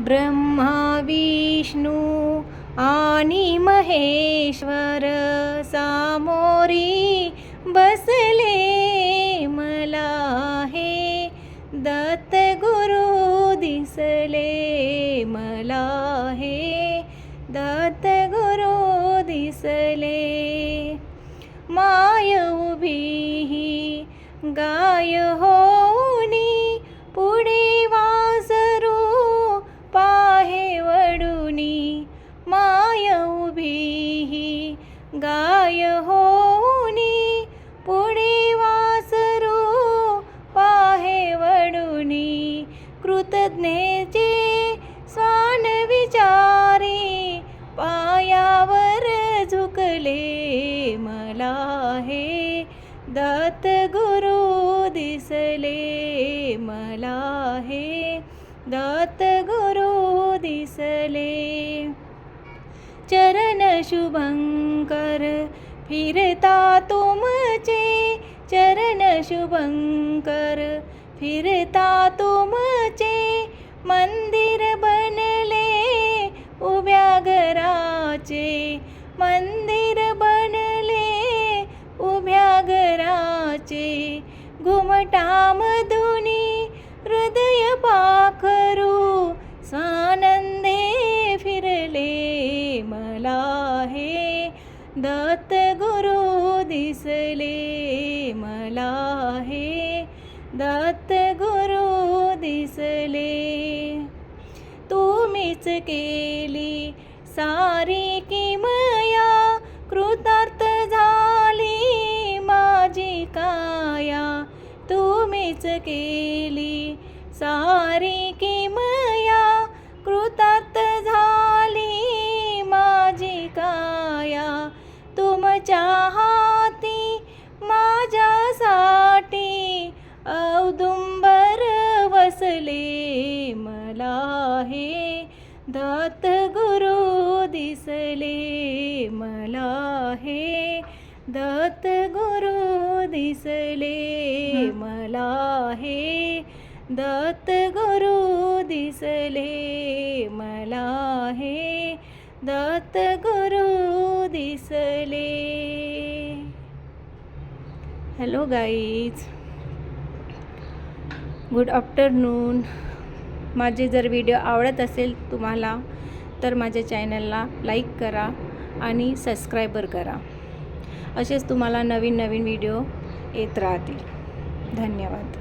ब्रह्मा विष्णू आणि महेश्वर सामोरी बसले. मला हे दत्त गुरु दिसले. मला हे दत्त गुरु दिसले. माय उभी ही गाय हो कभीही गाय होनी पुढे वासरू पाहे वडुनी कृतज्ञेचे स्वान विचारी पायावर झुकले मला हे दत्त गुरु दिसले मला हे दत्त गुरु दिसले. चरण शुभंकर फिरता तुमचे चरण शुभंकर फिरता तुमचे मंदिर बनले उभ्या घराचे। मंदिर बनले उभ्या घराचे। घुमटामधुनी हृदय पाख आहे. हे दत्त गुरु दिसले मला हे दत्त गुरु दिसले. तुम्हीच केली सारी किमया कृतार्थ झाली माझी काया. तुम्हीच केली सारी किमया मला हे दत्त गुरु दिसले. मला हे दत्त गुरु दिसले. मला हे दत्त गुरु दिसले. मला हे दत्त गुरु दिसले. हॅलो गाईज गुड आफ्टरनून माझे जर व्हिडिओ आवडत असेल तुम्हाला तर माझ्या चॅनलला लाईक करा आणि सबस्क्रायबर करा. असेच तुम्हाला नवीन नवीन व्हिडिओ येत राहतील. धन्यवाद.